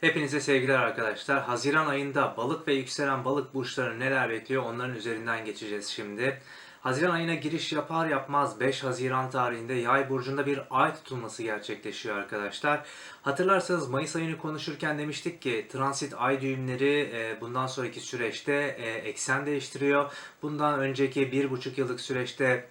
Hepinize sevgiler arkadaşlar. Haziran ayında balık ve yükselen balık burçları neler bekliyor onların üzerinden geçeceğiz şimdi. Haziran ayına giriş yapar yapmaz 5 Haziran tarihinde Yay burcunda bir ay tutulması gerçekleşiyor arkadaşlar. Hatırlarsanız Mayıs ayını konuşurken demiştik ki transit ay düğümleri e, bundan sonraki süreçte e, eksen değiştiriyor. Bundan önceki bir buçuk yıllık süreçte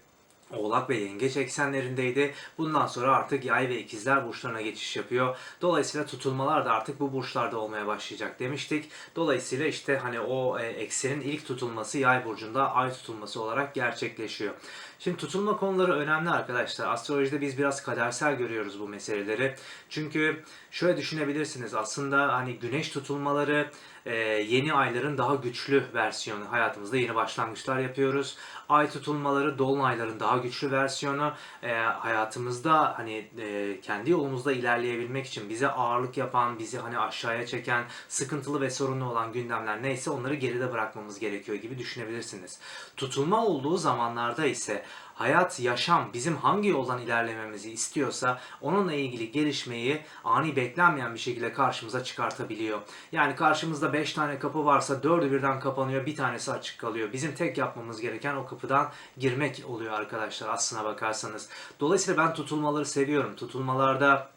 Oğlak ve Yengeç eksenlerindeydi. Bundan sonra artık Yay ve İkizler burçlarına geçiş yapıyor. Dolayısıyla tutulmalar da artık bu burçlarda olmaya başlayacak demiştik. Dolayısıyla işte hani o e, eksenin ilk tutulması Yay burcunda ay tutulması olarak gerçekleşiyor. Şimdi tutulma konuları önemli arkadaşlar. Astrolojide biz biraz kadersel görüyoruz bu meseleleri. Çünkü şöyle düşünebilirsiniz. Aslında hani güneş tutulmaları e, yeni ayların daha güçlü versiyonu. Hayatımızda yeni başlangıçlar yapıyoruz. Ay tutulmaları dolunayların daha güçlü versiyonu. E, hayatımızda hani e, kendi yolumuzda ilerleyebilmek için bize ağırlık yapan, bizi hani aşağıya çeken, sıkıntılı ve sorunlu olan gündemler neyse onları geride bırakmamız gerekiyor gibi düşünebilirsiniz. Tutulma olduğu zamanlarda ise hayat, yaşam bizim hangi yoldan ilerlememizi istiyorsa onunla ilgili gelişmeyi ani beklenmeyen bir şekilde karşımıza çıkartabiliyor. Yani karşımızda 5 tane kapı varsa 4'ü birden kapanıyor, bir tanesi açık kalıyor. Bizim tek yapmamız gereken o kapıdan girmek oluyor arkadaşlar aslına bakarsanız. Dolayısıyla ben tutulmaları seviyorum. Tutulmalarda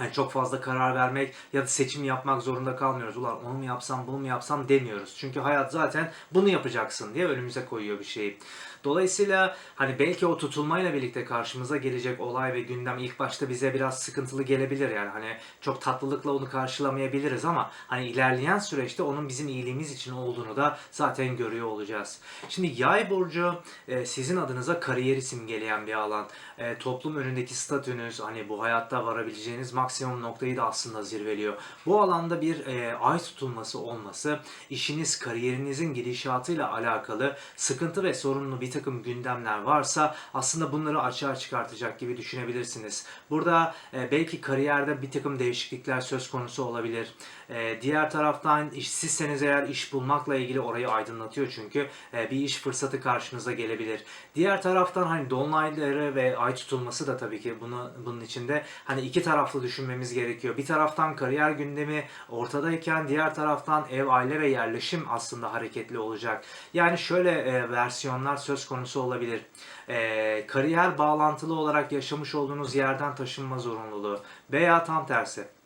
yani çok fazla karar vermek ya da seçim yapmak zorunda kalmıyoruz. Ulan onu mu yapsam bunu mu yapsam demiyoruz. Çünkü hayat zaten bunu yapacaksın diye önümüze koyuyor bir şeyi. Dolayısıyla hani belki o tutulmayla birlikte karşımıza gelecek olay ve gündem ilk başta bize biraz sıkıntılı gelebilir yani hani çok tatlılıkla onu karşılamayabiliriz ama hani ilerleyen süreçte onun bizim iyiliğimiz için olduğunu da zaten görüyor olacağız. Şimdi yay burcu e, sizin adınıza kariyeri simgeleyen bir alan. E, toplum önündeki statünüz hani bu hayatta varabileceğiniz maksimum noktayı da aslında zirveliyor. Bu alanda bir e, ay tutulması olması işiniz kariyerinizin gidişatıyla alakalı sıkıntı ve sorunlu bir takım gündemler varsa aslında bunları açığa çıkartacak gibi düşünebilirsiniz. Burada e, belki kariyerde bir takım değişiklikler söz konusu olabilir. E, diğer taraftan işsizseniz eğer iş bulmakla ilgili orayı aydınlatıyor çünkü e, bir iş fırsatı karşınıza gelebilir. Diğer taraftan hani dolunayları ve ay tutulması da tabii ki bunu bunun içinde hani iki taraflı düşünmemiz gerekiyor. Bir taraftan kariyer gündemi ortadayken diğer taraftan ev, aile ve yerleşim aslında hareketli olacak. Yani şöyle e, versiyonlar söz konusu olabilir. E, kariyer bağlantılı olarak yaşamış olduğunuz yerden taşınma zorunluluğu veya tam tersi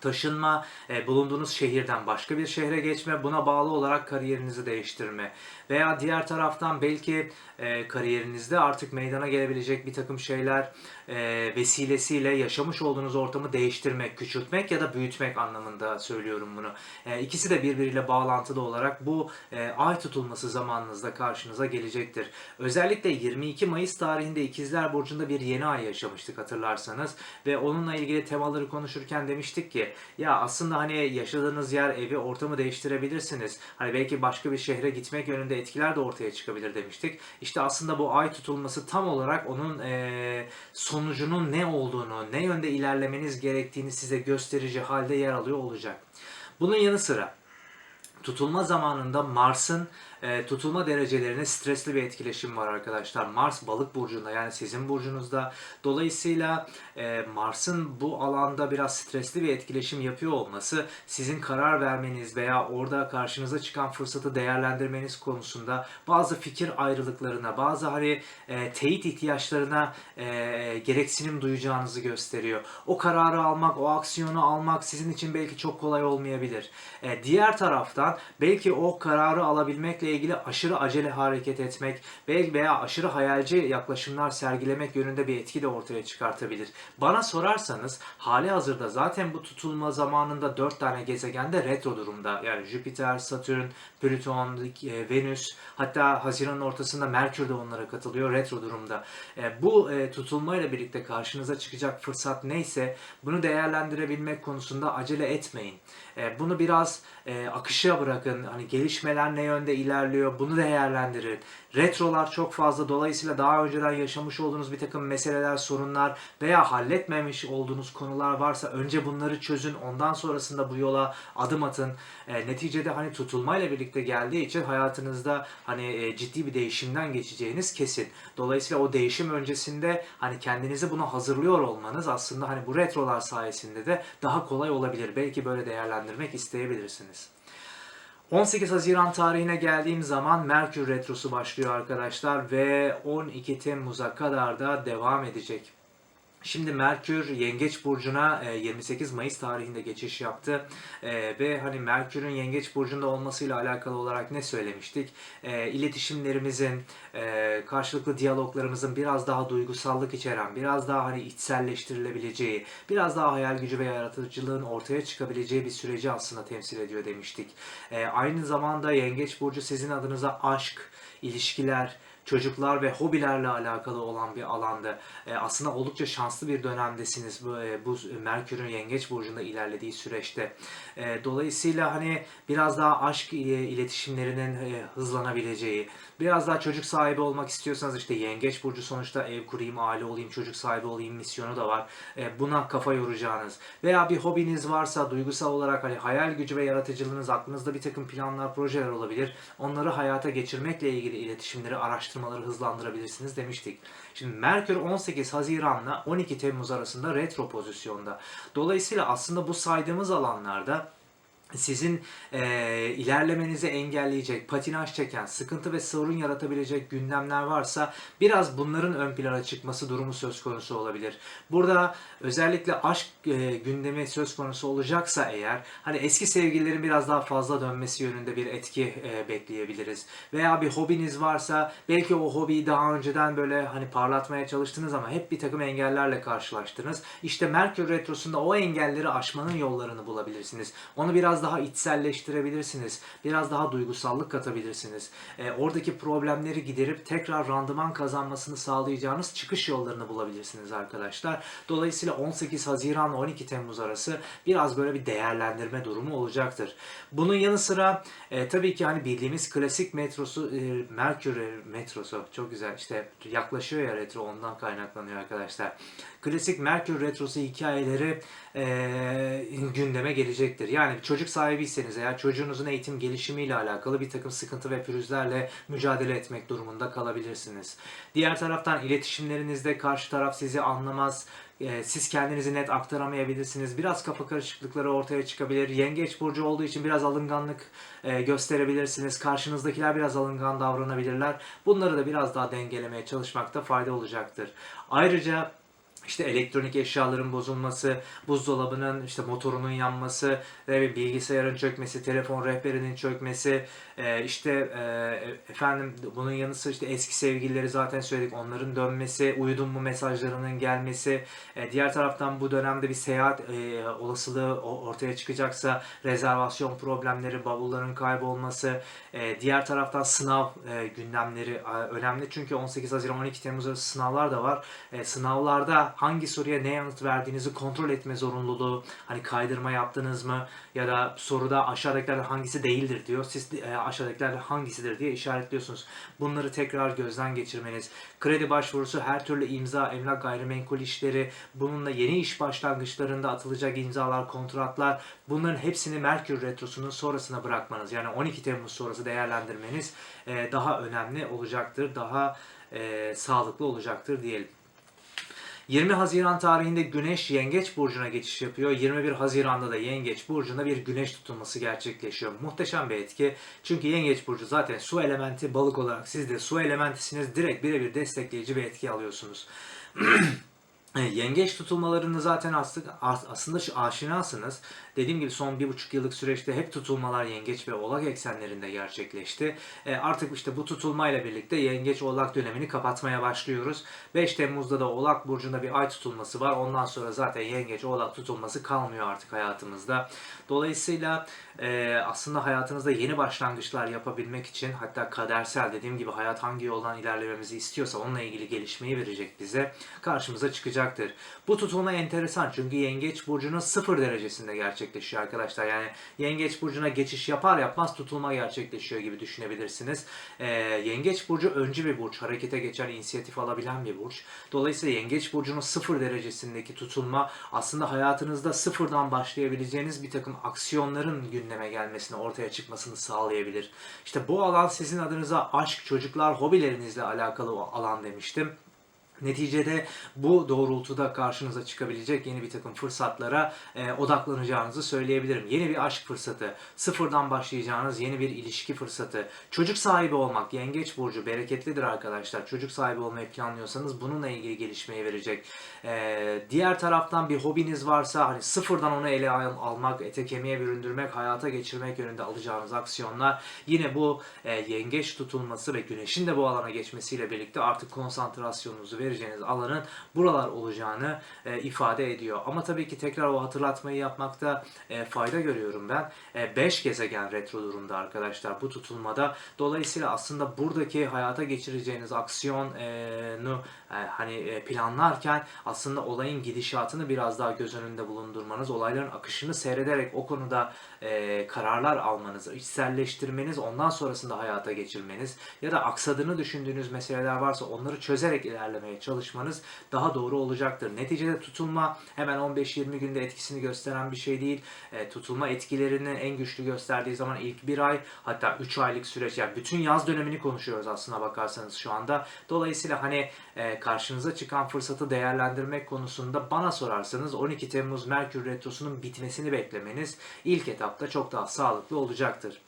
taşınma, e, bulunduğunuz şehirden başka bir şehre geçme, buna bağlı olarak kariyerinizi değiştirme veya diğer taraftan belki e, kariyerinizde artık meydana gelebilecek bir takım şeyler e, vesilesiyle yaşamış olduğunuz ortamı değiştirmek, küçültmek ya da büyütmek anlamında söylüyorum bunu. E, ikisi de birbiriyle bağlantılı olarak bu e, ay tutulması zamanınızda karşınıza gelecektir. Özellikle 22 Mayıs tarihinde İkizler Burcu'nda bir yeni ay yaşamıştık hatırlarsanız ve onunla ilgili temaları konuşurken demiştik ki ya aslında hani yaşadığınız yer, evi, ortamı değiştirebilirsiniz. Hani belki başka bir şehre gitmek yönünde etkiler de ortaya çıkabilir demiştik. İşte aslında bu ay tutulması tam olarak onun e, sonucunun ne olduğunu, ne yönde ilerlemeniz gerektiğini size gösterici halde yer alıyor olacak. Bunun yanı sıra tutulma zamanında Mars'ın e, tutulma derecelerine stresli bir etkileşim var arkadaşlar. Mars balık burcunda yani sizin burcunuzda. Dolayısıyla e, Mars'ın bu alanda biraz stresli bir etkileşim yapıyor olması sizin karar vermeniz veya orada karşınıza çıkan fırsatı değerlendirmeniz konusunda bazı fikir ayrılıklarına, bazı hani e, teyit ihtiyaçlarına e, gereksinim duyacağınızı gösteriyor. O kararı almak, o aksiyonu almak sizin için belki çok kolay olmayabilir. E, diğer taraftan belki o kararı alabilmekle ilgili aşırı acele hareket etmek veya aşırı hayalci yaklaşımlar sergilemek yönünde bir etki de ortaya çıkartabilir. Bana sorarsanız hali hazırda zaten bu tutulma zamanında 4 tane gezegende retro durumda. Yani Jüpiter, Satürn, Plüton, e, Venüs hatta Haziran'ın ortasında Merkür de onlara katılıyor retro durumda. E, bu e, tutulmayla birlikte karşınıza çıkacak fırsat neyse bunu değerlendirebilmek konusunda acele etmeyin. Bunu biraz e, akışa bırakın. Hani gelişmeler ne yönde ilerliyor. Bunu değerlendirin. Retrolar çok fazla. Dolayısıyla daha önceden yaşamış olduğunuz bir takım meseleler, sorunlar veya halletmemiş olduğunuz konular varsa önce bunları çözün. Ondan sonrasında bu yola adım atın. E, neticede hani tutulmayla birlikte geldiği için hayatınızda hani e, ciddi bir değişimden geçeceğiniz kesin. Dolayısıyla o değişim öncesinde hani kendinizi buna hazırlıyor olmanız aslında hani bu retrolar sayesinde de daha kolay olabilir. Belki böyle değerlendirmek isteyebilirsiniz. 18 Haziran tarihine geldiğim zaman Merkür Retrosu başlıyor arkadaşlar ve 12 Temmuz'a kadar da devam edecek. Şimdi Merkür Yengeç burcuna e, 28 Mayıs tarihinde geçiş yaptı E, ve hani Merkür'ün Yengeç burcunda olmasıyla alakalı olarak ne söylemiştik? E, iletişimlerimizin, e, karşılıklı diyaloglarımızın biraz daha duygusallık içeren, biraz daha hani içselleştirilebileceği, biraz daha hayal gücü ve yaratıcılığın ortaya çıkabileceği bir süreci aslında temsil ediyor demiştik. E, aynı zamanda Yengeç burcu sizin adınıza aşk, ilişkiler, çocuklar ve hobilerle alakalı olan bir alanda. E, aslında oldukça şanslı bir dönemdesiniz bu, e, bu Merkür'ün Yengeç burcunda ilerlediği süreçte. E, dolayısıyla hani biraz daha aşk iletişimlerinin e, hızlanabileceği, biraz daha çocuk sahibi olmak istiyorsanız işte Yengeç burcu sonuçta ev kurayım, aile olayım, çocuk sahibi olayım misyonu da var. E, buna kafa yoracağınız veya bir hobiniz varsa duygusal olarak hani hayal gücü ve yaratıcılığınız aklınızda bir takım planlar, projeler olabilir. Onları hayata geçirmekle ilgili iletişimleri, araştırmaları hızlandırabilirsiniz demiştik. Şimdi Merkür 18 Haziran'la 12 Temmuz arasında retro pozisyonda. Dolayısıyla aslında bu saydığımız alanlarda sizin e, ilerlemenizi engelleyecek, patinaj çeken, sıkıntı ve sorun yaratabilecek gündemler varsa biraz bunların ön plana çıkması durumu söz konusu olabilir. Burada özellikle aşk e, gündemi söz konusu olacaksa eğer hani eski sevgililerin biraz daha fazla dönmesi yönünde bir etki e, bekleyebiliriz. Veya bir hobiniz varsa belki o hobiyi daha önceden böyle hani parlatmaya çalıştınız ama hep bir takım engellerle karşılaştınız. İşte Merkür Retrosu'nda o engelleri aşmanın yollarını bulabilirsiniz. Onu biraz daha içselleştirebilirsiniz. Biraz daha duygusallık katabilirsiniz. E, oradaki problemleri giderip tekrar randıman kazanmasını sağlayacağınız çıkış yollarını bulabilirsiniz arkadaşlar. Dolayısıyla 18 Haziran 12 Temmuz arası biraz böyle bir değerlendirme durumu olacaktır. Bunun yanı sıra e, tabii ki hani bildiğimiz klasik metrosu e, Merkür metrosu çok güzel işte yaklaşıyor ya retro ondan kaynaklanıyor arkadaşlar. Klasik Merkür retrosu hikayeleri e, gündeme gelecektir. Yani çocuk sahibiyseniz eğer çocuğunuzun eğitim gelişimiyle alakalı bir takım sıkıntı ve pürüzlerle mücadele etmek durumunda kalabilirsiniz. Diğer taraftan iletişimlerinizde karşı taraf sizi anlamaz, e, siz kendinizi net aktaramayabilirsiniz. Biraz kafa karışıklıkları ortaya çıkabilir. Yengeç burcu olduğu için biraz alınganlık e, gösterebilirsiniz. Karşınızdakiler biraz alıngan davranabilirler. Bunları da biraz daha dengelemeye çalışmakta fayda olacaktır. Ayrıca işte elektronik eşyaların bozulması, buzdolabının işte motorunun yanması, bilgisayarın çökmesi, telefon rehberinin çökmesi, e, işte e, efendim bunun yanı sıra işte eski sevgilileri zaten söyledik onların dönmesi, uyudun mu mesajlarının gelmesi, e, diğer taraftan bu dönemde bir seyahat olasılığı ortaya çıkacaksa rezervasyon problemleri, bavulların kaybolması, diğer taraftan sınav gündemleri önemli çünkü 18 Haziran 12 Temmuz arası sınavlar da var. Sınavlarda hangi soruya ne yanıt verdiğinizi kontrol etme zorunluluğu, hani kaydırma yaptınız mı ya da soruda aşağıdakilerden hangisi değildir diyor. Siz e, aşağıdakilerden hangisidir diye işaretliyorsunuz. Bunları tekrar gözden geçirmeniz. Kredi başvurusu, her türlü imza, emlak gayrimenkul işleri, bununla yeni iş başlangıçlarında atılacak imzalar, kontratlar bunların hepsini Merkür Retrosu'nun sonrasına bırakmanız yani 12 Temmuz sonrası değerlendirmeniz e, daha önemli olacaktır. Daha e, sağlıklı olacaktır diyelim. 20 Haziran tarihinde Güneş Yengeç Burcu'na geçiş yapıyor. 21 Haziran'da da Yengeç Burcu'nda bir güneş tutulması gerçekleşiyor. Muhteşem bir etki. Çünkü Yengeç Burcu zaten su elementi balık olarak siz de su elementisiniz. Direkt birebir destekleyici bir etki alıyorsunuz. Yengeç tutulmalarını zaten aslında aşinasınız. Dediğim gibi son bir buçuk yıllık süreçte hep tutulmalar yengeç ve oğlak eksenlerinde gerçekleşti. E, artık işte bu tutulmayla birlikte yengeç oğlak dönemini kapatmaya başlıyoruz. 5 Temmuz'da da oğlak burcunda bir ay tutulması var. Ondan sonra zaten yengeç oğlak tutulması kalmıyor artık hayatımızda. Dolayısıyla e, aslında hayatınızda yeni başlangıçlar yapabilmek için hatta kadersel dediğim gibi hayat hangi yoldan ilerlememizi istiyorsa onunla ilgili gelişmeyi verecek bize. Karşımıza çıkacak olacaktır. Bu tutulma enteresan çünkü Yengeç Burcu'nun sıfır derecesinde gerçekleşiyor arkadaşlar. Yani Yengeç Burcu'na geçiş yapar yapmaz tutulma gerçekleşiyor gibi düşünebilirsiniz. Ee, Yengeç Burcu öncü bir burç. Harekete geçen, inisiyatif alabilen bir burç. Dolayısıyla Yengeç Burcu'nun sıfır derecesindeki tutulma aslında hayatınızda sıfırdan başlayabileceğiniz bir takım aksiyonların gündeme gelmesini, ortaya çıkmasını sağlayabilir. İşte bu alan sizin adınıza aşk, çocuklar, hobilerinizle alakalı o alan demiştim. Neticede bu doğrultuda karşınıza çıkabilecek yeni bir takım fırsatlara e, odaklanacağınızı söyleyebilirim. Yeni bir aşk fırsatı, sıfırdan başlayacağınız yeni bir ilişki fırsatı, çocuk sahibi olmak, yengeç burcu bereketlidir arkadaşlar. Çocuk sahibi olmayı planlıyorsanız bununla ilgili gelişmeyi verecek. E, diğer taraftan bir hobiniz varsa hani sıfırdan onu ele al- almak, ete kemiğe büründürmek, hayata geçirmek yönünde alacağınız aksiyonlar yine bu e, yengeç tutulması ve güneşin de bu alana geçmesiyle birlikte artık konsantrasyonunuzu vereceğiniz alanın buralar olacağını e, ifade ediyor. Ama tabii ki tekrar o hatırlatmayı yapmakta e, fayda görüyorum ben. 5 gezegen retro durumda arkadaşlar bu tutulmada. Dolayısıyla aslında buradaki hayata geçireceğiniz aksiyonu e, hani e, planlarken aslında olayın gidişatını biraz daha göz önünde bulundurmanız, olayların akışını seyrederek o konuda e, kararlar almanız, içselleştirmeniz, ondan sonrasında hayata geçirmeniz ya da aksadığını düşündüğünüz meseleler varsa onları çözerek ilerlemeye çalışmanız daha doğru olacaktır. Neticede tutulma hemen 15-20 günde etkisini gösteren bir şey değil. E, tutulma etkilerini en güçlü gösterdiği zaman ilk bir ay hatta 3 aylık süreç yani bütün yaz dönemini konuşuyoruz aslına bakarsanız şu anda. Dolayısıyla hani e, karşınıza çıkan fırsatı değerlendirmek konusunda bana sorarsanız 12 Temmuz Merkür Retrosu'nun bitmesini beklemeniz ilk etapta çok daha sağlıklı olacaktır.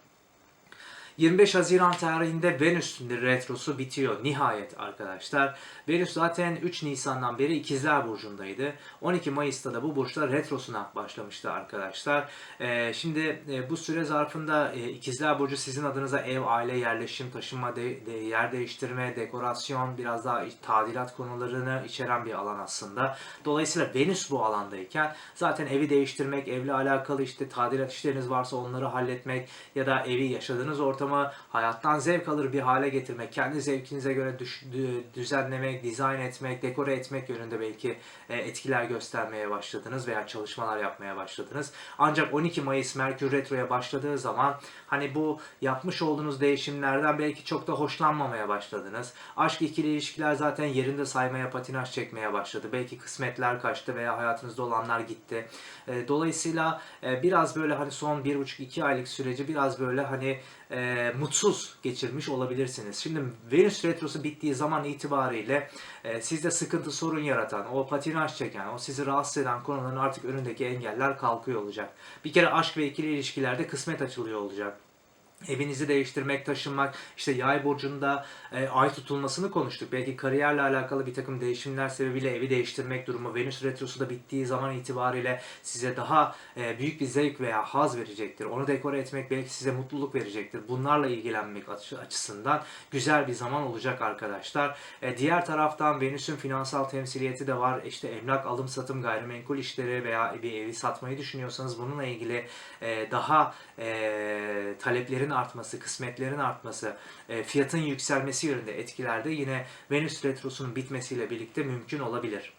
25 Haziran tarihinde Venüs retrosu bitiyor nihayet arkadaşlar. Venüs zaten 3 Nisan'dan beri İkizler Burcu'ndaydı. 12 Mayıs'ta da bu burçta retrosuna başlamıştı arkadaşlar. Ee, şimdi e, bu süre zarfında e, İkizler Burcu sizin adınıza ev, aile, yerleşim, taşınma, de, de- yer değiştirme, dekorasyon, biraz daha tadilat konularını içeren bir alan aslında. Dolayısıyla Venüs bu alandayken zaten evi değiştirmek, evle alakalı işte tadilat işleriniz varsa onları halletmek ya da evi yaşadığınız ortamı hayattan zevk alır bir hale getirmek, kendi zevkinize göre düş- dü- düzenlemek, dizayn etmek, dekore etmek yönünde belki e, etkiler göstermeye başladınız veya çalışmalar yapmaya başladınız. Ancak 12 Mayıs Merkür Retro'ya başladığı zaman hani bu yapmış olduğunuz değişimlerden belki çok da hoşlanmamaya başladınız. Aşk ikili ilişkiler zaten yerinde saymaya, patinaj çekmeye başladı. Belki kısmetler kaçtı veya hayatınızda olanlar gitti. E, Dolayısıyla e, biraz böyle hani son 1,5-2 aylık süreci biraz böyle hani e, mutsuz geçirmiş olabilirsiniz. Şimdi Venüs Retrosu bittiği zaman itibariyle e, sizde sıkıntı sorun yaratan, o patinaj çeken, o sizi rahatsız eden konuların artık önündeki engeller kalkıyor olacak. Bir kere aşk ve ikili ilişkilerde kısmet açılıyor olacak. Evinizi değiştirmek, taşınmak, işte yay burcunda e, ay tutulmasını konuştuk. Belki kariyerle alakalı bir takım değişimler sebebiyle evi değiştirmek durumu Venüs Retrosu da bittiği zaman itibariyle size daha e, büyük bir zevk veya haz verecektir. Onu dekore etmek belki size mutluluk verecektir. Bunlarla ilgilenmek açı- açısından güzel bir zaman olacak arkadaşlar. E, diğer taraftan Venüs'ün finansal temsiliyeti de var. İşte emlak, alım, satım, gayrimenkul işleri veya bir evi satmayı düşünüyorsanız bununla ilgili e, daha e, taleplerin artması, kısmetlerin artması, e, fiyatın yükselmesi yönünde etkilerde yine Venüs Retrosu'nun bitmesiyle birlikte mümkün olabilir.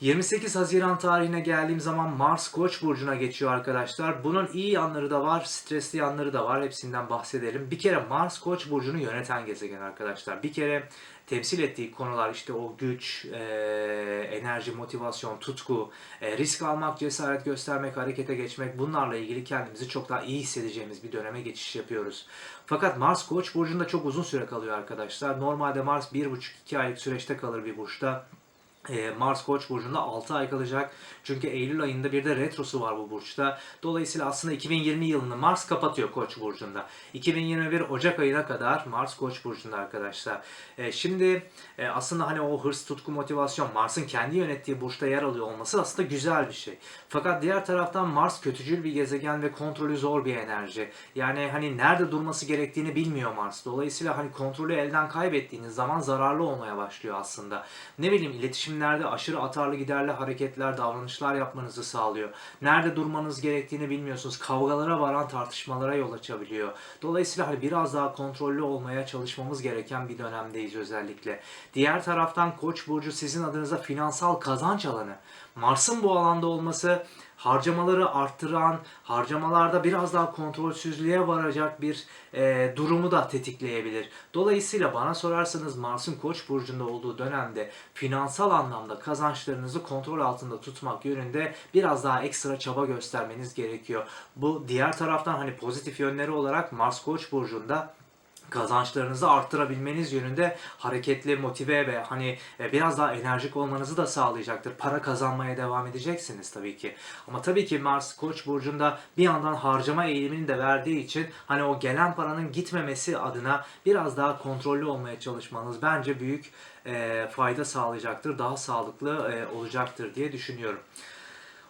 28 Haziran tarihine geldiğim zaman Mars Koç burcuna geçiyor arkadaşlar. Bunun iyi yanları da var, stresli yanları da var. Hepsinden bahsedelim. Bir kere Mars Koç burcunu yöneten gezegen arkadaşlar. Bir kere temsil ettiği konular işte o güç, e, enerji, motivasyon, tutku, e, risk almak, cesaret göstermek, harekete geçmek bunlarla ilgili kendimizi çok daha iyi hissedeceğimiz bir döneme geçiş yapıyoruz. Fakat Mars Koç burcunda çok uzun süre kalıyor arkadaşlar. Normalde Mars 1,5-2 aylık süreçte kalır bir burçta. Ee, Mars Koç burcunda 6 ay kalacak. Çünkü Eylül ayında bir de retrosu var bu burçta. Dolayısıyla aslında 2020 yılını Mars kapatıyor Koç burcunda. 2021 Ocak ayına kadar Mars Koç burcunda arkadaşlar. Ee, şimdi e, aslında hani o hırs, tutku, motivasyon Mars'ın kendi yönettiği burçta yer alıyor olması aslında güzel bir şey. Fakat diğer taraftan Mars kötücül bir gezegen ve kontrolü zor bir enerji. Yani hani nerede durması gerektiğini bilmiyor Mars. Dolayısıyla hani kontrolü elden kaybettiğiniz zaman zararlı olmaya başlıyor aslında. Ne bileyim iletişim etkileşimlerde aşırı atarlı giderli hareketler, davranışlar yapmanızı sağlıyor. Nerede durmanız gerektiğini bilmiyorsunuz. Kavgalara varan tartışmalara yol açabiliyor. Dolayısıyla hani biraz daha kontrollü olmaya çalışmamız gereken bir dönemdeyiz özellikle. Diğer taraftan Koç burcu sizin adınıza finansal kazanç alanı. Mars'ın bu alanda olması harcamaları arttıran, harcamalarda biraz daha kontrolsüzlüğe varacak bir e, durumu da tetikleyebilir. Dolayısıyla bana sorarsanız Mars'ın Koç burcunda olduğu dönemde finansal anlamda kazançlarınızı kontrol altında tutmak yönünde biraz daha ekstra çaba göstermeniz gerekiyor. Bu diğer taraftan hani pozitif yönleri olarak Mars Koç burcunda kazançlarınızı arttırabilmeniz yönünde hareketli, motive ve hani e, biraz daha enerjik olmanızı da sağlayacaktır. Para kazanmaya devam edeceksiniz tabii ki. Ama tabii ki Mars Koç burcunda bir yandan harcama eğilimini de verdiği için hani o gelen paranın gitmemesi adına biraz daha kontrollü olmaya çalışmanız bence büyük e, fayda sağlayacaktır. Daha sağlıklı e, olacaktır diye düşünüyorum.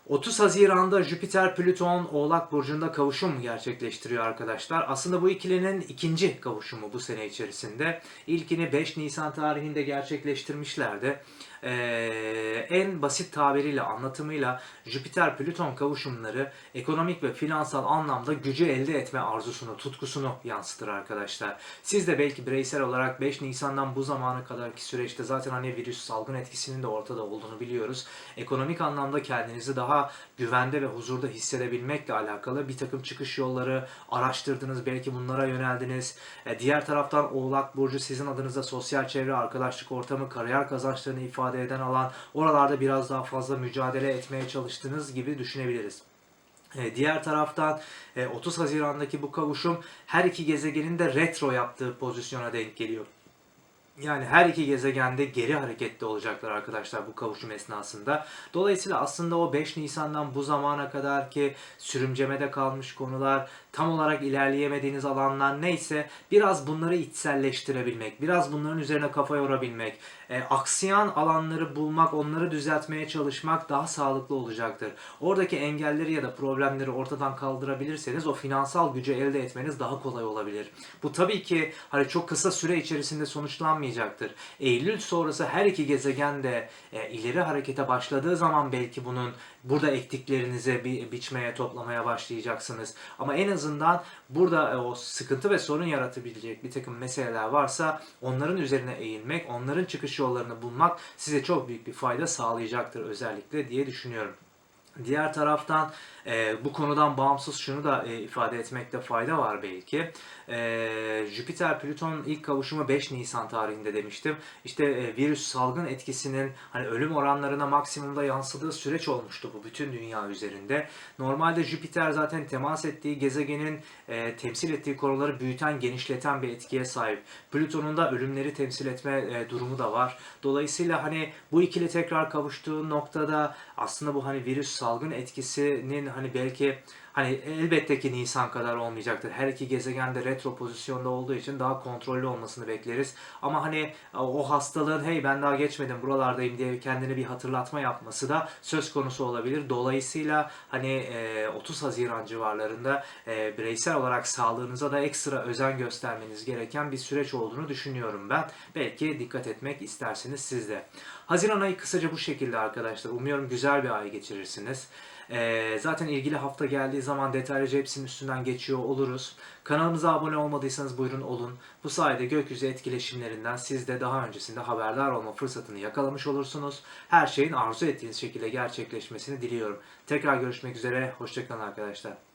30 Haziran'da Jüpiter Plüton Oğlak Burcu'nda kavuşum gerçekleştiriyor arkadaşlar. Aslında bu ikilinin ikinci kavuşumu bu sene içerisinde. İlkini 5 Nisan tarihinde gerçekleştirmişlerdi. Ee, en basit tabiriyle, anlatımıyla Jüpiter Plüton kavuşumları ekonomik ve finansal anlamda gücü elde etme arzusunu, tutkusunu yansıtır arkadaşlar. Siz de belki bireysel olarak 5 Nisan'dan bu zamana kadarki süreçte zaten hani virüs salgın etkisinin de ortada olduğunu biliyoruz. Ekonomik anlamda kendinizi daha güvende ve huzurda hissedebilmekle alakalı bir takım çıkış yolları araştırdınız. Belki bunlara yöneldiniz. E, diğer taraftan Oğlak Burcu sizin adınıza sosyal çevre, arkadaşlık ortamı, kariyer kazançlarını ifade eden alan. Oralarda biraz daha fazla mücadele etmeye çalıştığınız gibi düşünebiliriz. E, Diğer taraftan e, 30 Haziran'daki bu kavuşum her iki gezegenin de retro yaptığı pozisyona denk geliyor. Yani her iki gezegende geri hareketli olacaklar arkadaşlar bu kavuşum esnasında. Dolayısıyla aslında o 5 Nisan'dan bu zamana kadar ki sürümcemede kalmış konular, tam olarak ilerleyemediğiniz alanlar neyse biraz bunları içselleştirebilmek, biraz bunların üzerine kafa yorabilmek, e, aksayan alanları bulmak, onları düzeltmeye çalışmak daha sağlıklı olacaktır. Oradaki engelleri ya da problemleri ortadan kaldırabilirseniz o finansal gücü elde etmeniz daha kolay olabilir. Bu tabii ki hani çok kısa süre içerisinde sonuçlanmayacaktır. Eylül sonrası her iki gezegen de e, ileri harekete başladığı zaman belki bunun burada ektiklerinizi bi- biçmeye, toplamaya başlayacaksınız. Ama en azından burada e, o sıkıntı ve sorun yaratabilecek bir takım meseleler varsa onların üzerine eğilmek, onların çıkış yollarını bulmak size çok büyük bir fayda sağlayacaktır özellikle diye düşünüyorum. Diğer taraftan e, bu konudan bağımsız şunu da e, ifade etmekte fayda var belki. E, Jüpiter Plüton ilk kavuşumu 5 Nisan tarihinde demiştim. İşte e, virüs salgın etkisinin hani ölüm oranlarına maksimumda yansıdığı süreç olmuştu bu bütün dünya üzerinde. Normalde Jüpiter zaten temas ettiği gezegenin e, temsil ettiği konuları büyüten, genişleten bir etkiye sahip. Plüton'un da ölümleri temsil etme e, durumu da var. Dolayısıyla hani bu ikili tekrar kavuştuğu noktada aslında bu hani virüs salgın etkisinin hani belki hani elbette ki Nisan kadar olmayacaktır. Her iki gezegen de retro pozisyonda olduğu için daha kontrollü olmasını bekleriz. Ama hani o hastalığın hey ben daha geçmedim buralardayım diye kendine bir hatırlatma yapması da söz konusu olabilir. Dolayısıyla hani e, 30 Haziran civarlarında e, bireysel olarak sağlığınıza da ekstra özen göstermeniz gereken bir süreç olduğunu düşünüyorum ben. Belki dikkat etmek istersiniz siz de. Haziran ayı kısaca bu şekilde arkadaşlar. Umuyorum güzel bir ay geçirirsiniz. Ee, zaten ilgili hafta geldiği zaman detaylıca hepsinin üstünden geçiyor oluruz. Kanalımıza abone olmadıysanız buyurun olun. Bu sayede gökyüzü etkileşimlerinden siz de daha öncesinde haberdar olma fırsatını yakalamış olursunuz. Her şeyin arzu ettiğiniz şekilde gerçekleşmesini diliyorum. Tekrar görüşmek üzere. Hoşçakalın arkadaşlar.